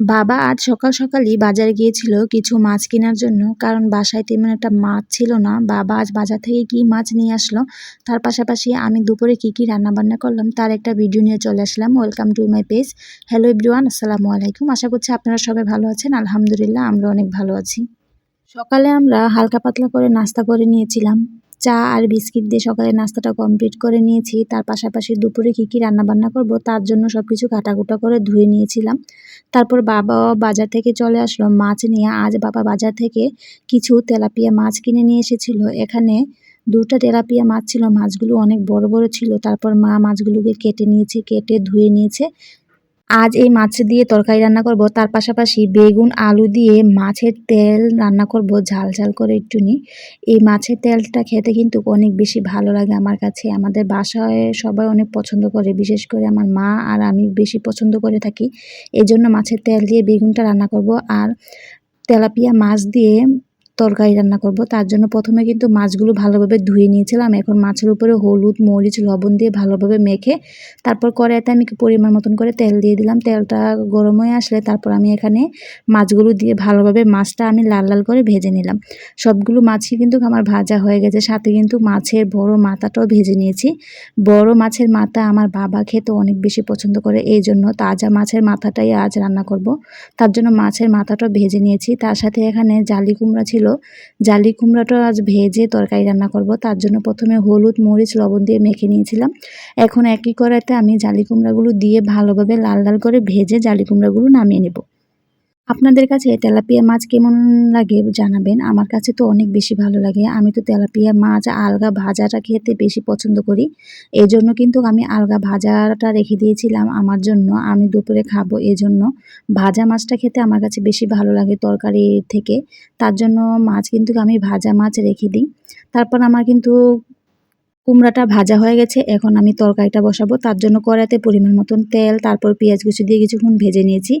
বাবা আজ সকাল সকালই বাজারে গিয়েছিল কিছু মাছ কেনার জন্য, কারণ বাসায় তেমন একটা মাছ ছিল না। বাবা আজ বাজার থেকে কি মাছ নিয়ে আসলো? তার পাশাপাশি আমি দুপুরে কি কি রান্না বান্না করলাম তার একটা ভিডিও নিয়ে চলে আসলাম। Welcome to my page hello everyone আসসালামু আলাইকুম। আশা করছি আপনারা সবাই ভালো আছেন। আলহামদুলিল্লাহ, আমরা অনেক ভালো আছি। সকালে আমরা হালকা পাতলা করে নাস্তা করে নিয়েছিলাম। চা আর বিস্কিট দিয়ে সকালে নাস্তাটা কমপ্লিট করে নিয়েছি। তার পাশাপাশি দুপুরে কী কী রান্নাবান্না করব তার জন্য সব কিছু কাটাকুটা করে ধুয়ে নিয়েছিলাম। তারপর বাবা বাজার থেকে চলে আসলো। মাছ নিয়ে আজ বাবা বাজার থেকে কিছু তেলাপিয়া মাছ কিনে নিয়ে এসেছিল। এখানে দুটা তেলাপিয়া মাছ ছিল। মাছগুলো অনেক বড় বড় ছিল। তারপর মা মাছগুলোকে কেটে নিয়েছে, কেটে ধুয়ে নিয়েছে। আজ এই মাছ দিয়ে তরকারি রান্না করব। তার পাশাপাশি বেগুন, আলু দিয়ে মাছের তেল রান্না করব ঝাল ঝাল করে একটুনি। এই মাছের তেলটা খেতে কিন্তু অনেক বেশি ভালো লাগে আমার কাছে। আমাদের বাসায় সবাই অনেক পছন্দ করে, বিশেষ করে আমার মা আর আমি বেশি পছন্দ করে থাকি। এই জন্য মাছের তেল দিয়ে বেগুনটা রান্না করব। আর তেলাপিয়া মাছ দিয়ে তরকারি রান্না করব। তার জন্য প্রথমে কিন্তু মাছগুলো ভালোভাবে ধুয়ে নিয়েছিলাম। এখন মাছের উপরে হলুদ, মরিচ, লবণ দিয়ে ভালোভাবে মেখে তারপর কড়াইতে আমি পরিমাণ মতন করে তেল দিয়ে দিলাম। তেলটা গরম হয়ে আসলে তারপর আমি এখানে মাছগুলো দিয়ে ভালোভাবে মাছটা আমি লাল লাল করে ভেজে নিলাম। সবগুলো মাছই কিন্তু আমার ভাজা হয়ে গেছে। সাথে কিন্তু মাছের বড় মাথাটাও ভেজে নিয়েছি। বড় মাছের মাথা আমার বাবা খেতে অনেক বেশি পছন্দ করে, এই জন্য তাজা মাছের মাথাটাই আজ রান্না করব। তার জন্য মাছের মাথাটা ভেজে নিয়েছি। তার সাথে এখানে জালি কুমড়া ছিল জালি কুমড়াটা আজ ভেজে তরকারি রান্না করব। তার জন্য প্রথমে হলুদ, মরিচ, লবণ দিয়ে মেখে নিয়েছিলাম। এখন একই কড়াইতে আমি জালি কুমড়াগুলো দিয়ে ভালোভাবে লাল লাল করে ভেজে জালি কুমড়াগুলো নামিয়ে নেব। আপনাদের কাছে তেলাপিয়া মাছ কেমন লাগে জানাবেন? আমার কাছে তো অনেক বেশি ভালো লাগে। আমি তো তেলাপিয়া মাছ, আলগা ভাজাটা খেতে বেশি পছন্দ করি। এই জন্য কিন্তু আমি আলগা ভাজাটা রেখে দিয়েছিলাম আমার জন্য। আমি দুপুরে খাব এই জন্য ভাজা মাছটা খেতে আমার কাছে বেশি ভালো লাগে তরকারি থেকে। তার জন্য মাছ কিন্তু আমি ভাজা মাছ রেখে দিই। তারপর আমার কিন্তু কুমড়াটা ভাজা হয়ে গেছে, এখন আমি তরকারিটা বসাবো। তার জন্য কড়াইতে পরিমাণ মতন তেল, তারপর পেঁয়াজ কুচি দিয়ে কিছুক্ষণ ভেজে নিয়েছি।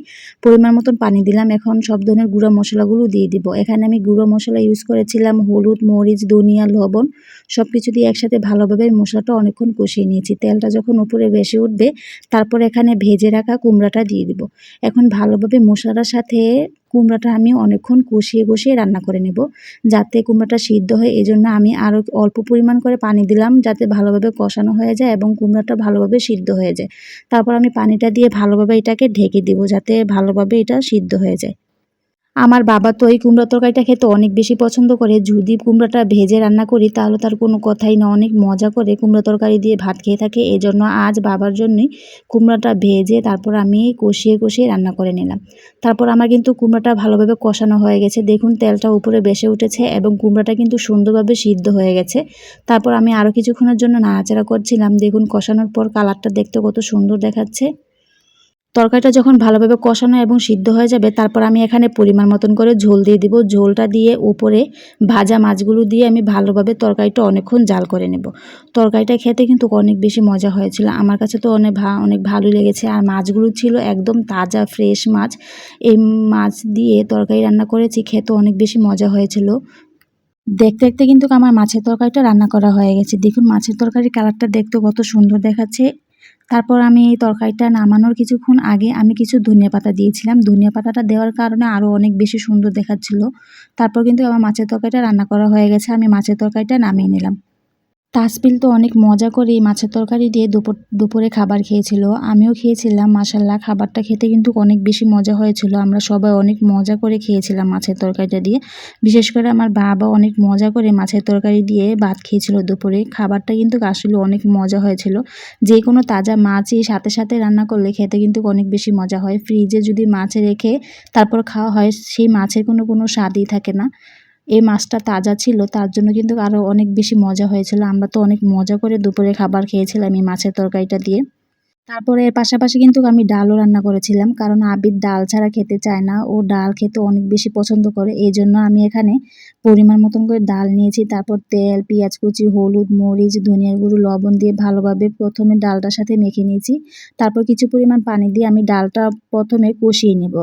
পরিমাণ মতন পানি দিলাম, এখন সব ধরনের গুঁড়ো মশলাগুলো দিয়ে দিব। এখানে আমি গুঁড়ো মশলা ইউজ করেছিলাম, হলুদ, মরিচ, ধনিয়া, লবণ সব কিছু দিয়ে একসাথে ভালোভাবে মশলাটা অনেকক্ষণ কষিয়ে নিয়েছি। তেলটা যখন উপরে বেশি উঠবে, তারপর এখানে ভেজে রাখা কুমড়াটা দিয়ে দিব। এখন ভালোভাবে মশলাটার সাথে কুমড়াটা আমি অনেকক্ষণ কষিয়ে কষিয়ে রান্না করে নেব যাতে কুমড়াটা সিদ্ধ হয়। এই জন্য আমি আরও অল্প পরিমাণ করে পানি দিলাম যাতে ভালোভাবে কষানো হয়ে যায় এবং কুমড়াটা ভালোভাবে সিদ্ধ হয়ে যায়। তারপর আমি পানিটা দিয়ে ভালোভাবে এটাকে ঢেকে দিব যাতে ভালোভাবে এটা সিদ্ধ হয়ে যায়। আমার বাবা তো এই কুমড়া তরকারিটা খেতে অনেক বেশি পছন্দ করে। যদি কুমড়াটা ভেজে রান্না করি, তাহলে তার কোনো কথাই না। অনেক মজা করে কুমড়া তরকারি দিয়ে ভাত খেয়ে থাকে। এজন্য আজ বাবার জন্যই কুমড়াটা ভেজে তারপর আমি কষিয়ে কষিয়ে রান্না করে নিলাম। তারপর আমার কিন্তু কুমড়াটা ভালোভাবে কষানো হয়ে গেছে। দেখুন, তেলটা উপরে বেসে উঠেছে এবং কুমড়াটা কিন্তু সুন্দরভাবে সিদ্ধ হয়ে গেছে। তারপর আমি আরও কিছুক্ষণের জন্য নাড়াচাড়া করছিলাম। দেখুন, কষানোর পর কালারটা দেখতে কত সুন্দর দেখাচ্ছে। তরকারিটা যখন ভালোভাবে কষানো এবং সিদ্ধ হয়ে যাবে, তারপর আমি এখানে পরিমাণ মতন করে ঝোল দিয়ে দিব। ঝোলটা দিয়ে উপরে ভাজা মাছগুলো দিয়ে আমি ভালোভাবে তরকারিটা অনেকক্ষণ জাল করে নেব। তরকারিটা খেতে কিন্তু অনেক বেশি মজা হয়েছিল। আমার কাছে তো অনেক ভা, অনেক ভালো লেগেছে। আর মাছগুলো ছিল একদম তাজা, ফ্রেশ মাছ। এই মাছ দিয়ে তরকারি রান্না করেছি, খেতে অনেক বেশি মজা হয়েছিল। দেখতে দেখতে কিন্তু আমার মাছের তরকারিটা রান্না করা হয়ে গেছে। দেখুন, মাছের তরকারির কালারটা দেখতে কত সুন্দর দেখাচ্ছে। তারপর আমি এই তরকারিটা নামানোর কিছুক্ষণ আগে আমি কিছু ধনিয়া পাতা দিয়েছিলাম। ধনিয়া পাতাটা দেওয়ার কারণে আরও অনেক বেশি সুন্দর দেখাচ্ছিল। তারপর কিন্তু আমার মাছের তরকারিটা রান্না করা হয়ে গেছে। আমি মাছের তরকারিটা নামিয়ে নিলাম। তাসপিল তো অনেক মজা করে এই মাছের তরকারি দিয়ে দুপুর, দুপুরে খাবার খেয়েছিল। আমিও খেয়েছিলাম মাসাল্লাহ খাবারটা খেতে কিন্তু অনেক বেশি মজা হয়েছিল। আমরা সবাই অনেক মজা করে খেয়েছিলাম মাছের তরকারিটা দিয়ে। বিশেষ করে আমার বাবা অনেক মজা করে মাছের তরকারি দিয়ে ভাত খেয়েছিল দুপুরে। খাবারটা কিন্তু আসলে অনেক মজা হয়েছিল। যে কোনো তাজা মাছই সাথে সাথে রান্না করলে খেতে কিন্তু অনেক বেশি মজা হয়। ফ্রিজে যদি মাছ রেখে তারপর খাওয়া হয়, সেই মাছের কোনো কোনো স্বাদই থাকে না। এই মাছটা তাজা ছিল, তার জন্য কিন্তু আরও অনেক বেশি মজা হয়েছিল। আমরা তো অনেক মজা করে দুপুরে খাবার খেয়েছিলাম এই মাছের তরকারিটা দিয়ে। তারপরে এর পাশাপাশি কিন্তু আমি ডালও রান্না করেছিলাম, কারণ আবির ডাল ছাড়া খেতে চায় না। ও ডাল খেতে অনেক বেশি পছন্দ করে, এই জন্য আমি এখানে পরিমাণ মতন করে ডাল নিয়েছি। তারপর তেল, পেঁয়াজ কুচি, হলুদ, মরিচ, ধনিয়ার গুঁড়ো, লবণ দিয়ে ভালোভাবে প্রথমে ডালটার সাথে মেখে নিয়েছি। তারপর কিছু পরিমাণ পানি দিয়ে আমি ডালটা প্রথমে কষিয়ে নেব।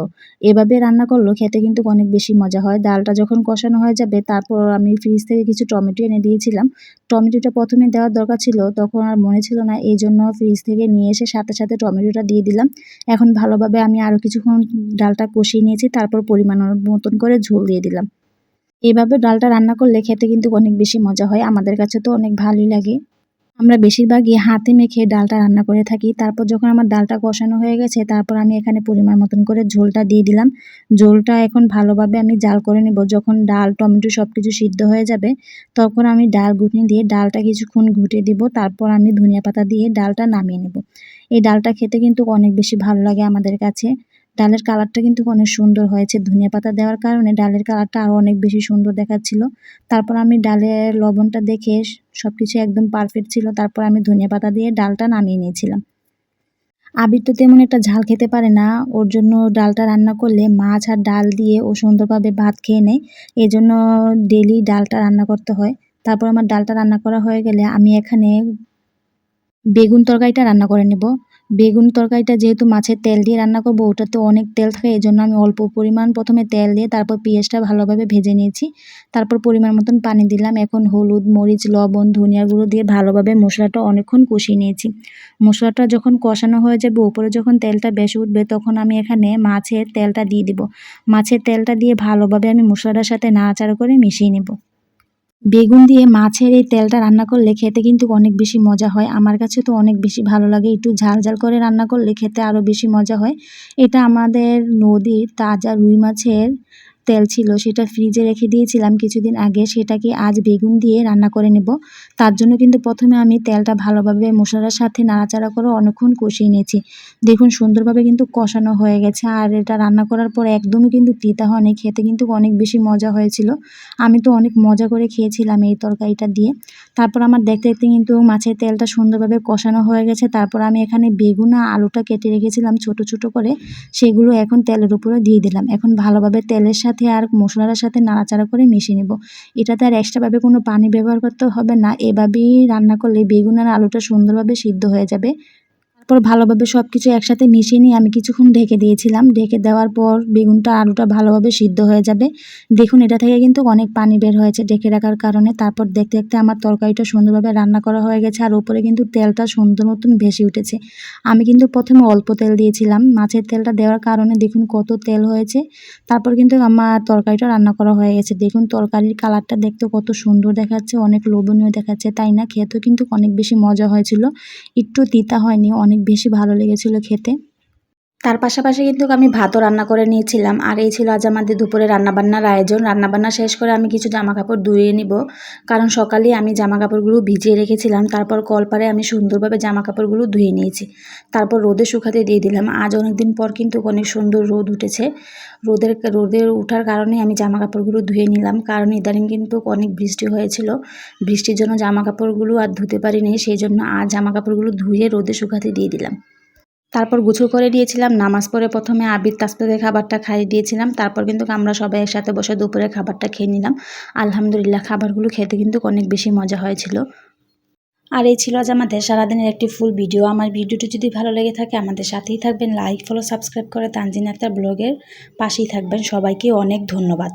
এভাবে রান্না করলেও খেতে কিন্তু অনেক বেশি মজা হয়। ডালটা যখন কষানো হয়ে যাবে, তারপর আমি ফ্রিজ থেকে কিছু টমেটো এনে দিয়েছিলাম। টমেটোটা প্রথমে দেওয়ার দরকার ছিল, তখন আর মনে ছিল না, এই জন্য ফ্রিজ থেকে নিয়ে এসে সাথে সাথে টমেটোটা দিয়ে দিলাম। এখন ভালোভাবে আমি আরও কিছুক্ষণ ডালটা কষিয়ে নিয়েছি, তারপর পরিমাণ মতন করে ঝোল দিয়ে দিলাম। এভাবে ডালটা রান্না করলে খেতে কিন্তু অনেক বেশি মজা হয়, আমাদের কাছে তো অনেক ভালোই লাগে। আমরা বেশিরভাগই হাতে মেখে ডালটা রান্না করে থাকি। তারপর যখন আমার ডালটা কষানো হয়ে গেছে, তারপর আমি এখানে পরিমাণ মতন করে ঝোলটা দিয়ে দিলাম। ঝোলটা এখন ভালোভাবে আমি জাল করে নেব। যখন ডাল, টমেটো সব কিছু সিদ্ধ হয়ে যাবে, তখন আমি ডাল ঘুটনি দিয়ে ডালটা কিছুক্ষণ ঘুটে দিব। তারপর আমি ধনিয়া পাতা দিয়ে ডালটা নামিয়ে নেব। এই ডালটা খেতে কিন্তু অনেক বেশি ভালো লাগে আমাদের কাছে। ডালের কালারটা কিন্তু অনেক সুন্দর হয়েছে। ধনিয়া পাতা দেওয়ার কারণে ডালের কালারটা আরও অনেক বেশি সুন্দর দেখাচ্ছিল। তারপর আমি ডালের লবণটা দেখে সব কিছু একদম পারফেক্ট ছিল। তারপর আমি ধনিয়া পাতা দিয়ে ডালটা নামিয়ে নিয়েছিলাম। আবির তো তেমন একটা ঝাল খেতে পারে না। ওর জন্য ডালটা রান্না করলে মাছ আর ডাল দিয়ে ও সুন্দরভাবে ভাত খেয়ে নেয়। এই জন্য ডেলি ডালটা রান্না করতে হয়। তারপর আমার ডালটা রান্না করা হয়ে গেলে আমি এখানে বেগুন তরকারিটা রান্না করে নেব। বেগুন তরকারিটা যেহেতু মাছের তেল দিয়ে রান্না করব, ওটাতে অনেক তেল থাকে এই জন্য আমি অল্প পরিমাণ প্রথমে তেল দিয়ে তারপর পেঁয়াজটা ভালোভাবে ভেজে নিয়েছি। তারপর পরিমাণ মতন পানি দিলাম, এখন হলুদ, মরিচ, লবণ ধনিয়ার গুঁড়ো দিয়ে ভালোভাবে মশলাটা অনেকক্ষণ কষিয়ে নিয়েছি। মশলাটা যখন কষানো হয়ে যাবে উপরে যখন তেলটা বেশি উঠবে, তখন আমি এখানে মাছের তেলটা দিয়ে দিব। মাছের তেলটা দিয়ে ভালোভাবে আমি মশলাটার সাথে নাড়াচাড়া করে মিশিয়ে নেব। বেগুন দিয়ে মাছের এই তেলটা রান্না করলে খেতে কিন্তু অনেক বেশি মজা হয়। আমার কাছে তো অনেক বেশি ভালো লাগে। একটু ঝাল ঝাল করে রান্না করলে খেতে আরও বেশি মজা হয়। এটা আমাদের নদীর তাজা রুই মাছের তেল ছিল, সেটা ফ্রিজে রেখে দিয়েছিলাম কিছুদিন আগে, সেটাকে আজ বেগুন দিয়ে রান্না করে নেব। তার জন্য কিন্তু প্রথমে আমি তেলটা ভালোভাবে মশলার সাথে নাড়াচাড়া করে অনেকক্ষণ কষিয়ে নিয়েছি। দেখুন, সুন্দরভাবে কিন্তু কষানো হয়ে গেছে আর এটা রান্না করার পর একদমই কিন্তু তিতা হয়নি, খেতে কিন্তু অনেক বেশি মজা হয়েছিল। আমি তো অনেক মজা করে খেয়েছিলাম এই তরকারিটা দিয়ে। তারপর আমার দেখতে দেখতে কিন্তু মাছের তেলটা সুন্দরভাবে কষানো হয়ে গেছে। তারপর আমি এখানে বেগুন আর আলুটা কেটে রেখেছিলাম ছোট ছোট করে। সেগুলো এখন তেলের উপরে দিয়ে দিলাম। এখন ভালোভাবে তেলের সাথে সাথে আর মশলাটার সাথে নাড়াচাড়া করে মিশিয়ে নেব। এটাতে আর এক্সট্রাভাবে কোনো পানি ব্যবহার করতে হবে না। এভাবেই রান্না করলে বেগুন আর আলুটা সুন্দরভাবে সিদ্ধ হয়ে যাবে। তারপর ভালোভাবে সব কিছু একসাথে মিশিয়ে নিয়ে আমি কিছুক্ষণ ঢেকে দিয়েছিলাম। ঢেকে দেওয়ার পর বেগুনটা আলুটা ভালোভাবে সিদ্ধ হয়ে যাবে। দেখুন, এটা থেকে কিন্তু অনেক পানি বের হয়েছে ঢেকে রাখার কারণে। তারপর দেখতে দেখতে আমার তরকারিটা সুন্দরভাবে রান্না করা হয়ে গেছে আর উপরে কিন্তু তেলটা সুন্দর মতন ভেসে উঠেছে। আমি কিন্তু প্রথমে অল্প তেল দিয়েছিলাম। মাছের তেলটা দেওয়ার কারণে দেখুন কত তেল হয়েছে। তারপর কিন্তু আমার তরকারিটা রান্না করা হয়ে গেছে। দেখুন, তরকারির কালারটা দেখতে কত সুন্দর দেখাচ্ছে, অনেক লোভনীয় দেখাচ্ছে। তাই না? খেতেও কিন্তু অনেক বেশি মজা হয়েছিল। একটু তিতা হয়নি, অনেক অনেক বেশি ভালো লেগেছিল খেতে। তার পাশাপাশি কিন্তু আমি ভাতও রান্না করে নিয়েছিলাম। আর এই ছিল আজ আমাদের দুপুরে রান্নাবান্নার আয়োজন। রান্নাবান্না শেষ করে আমি কিছু জামা কাপড় ধুয়ে নিব। কারণ সকালে আমি জামা কাপড়গুলো ভিজিয়ে রেখেছিলাম। তারপর কলপারে আমি সুন্দরভাবে জামা কাপড়গুলো ধুয়ে নিয়েছি। তারপর রোদে শুকাতে দিয়ে দিলাম। আজ অনেক দিন পর কিন্তু অনেক সুন্দর রোদ উঠেছে। রোদের রোদের উঠার কারণে আমি জামা কাপড়গুলো ধুয়ে নিলাম। কারণ ইদানিং কিন্তু অনেক বৃষ্টি হয়েছিল। বৃষ্টির জন্য জামা কাপড়গুলো আর ধুতে পারিনি। সেই জন্য আজ জামা কাপড়গুলো ধুয়ে রোদে শুকাতে দিয়ে দিলাম। তারপর গুছু করে দিয়েছিলাম, নামাজ পড়ে প্রথমে আবির তাসপাদের খাবারটা খাইয়ে দিয়েছিলাম, তারপর কিন্তু আমরা সবাই একসাথে বসে দুপুরে খাবারটা খেয়ে নিলাম। আলহামদুলিল্লাহ খাবারগুলো খেতে কিন্তু অনেক বেশি মজা হয়েছিল। আর এই ছিল আজ আমাদের সারাদিনের একটি ফুল ভিডিও আমার ভিডিওটি যদি ভালো লেগে থাকে, আমাদের সাথেই থাকবেন। লাইক ফলো সাবস্ক্রাইব করে তানজিন আক্তার ব্লগের পাশেই থাকবেন। সবাইকে অনেক ধন্যবাদ।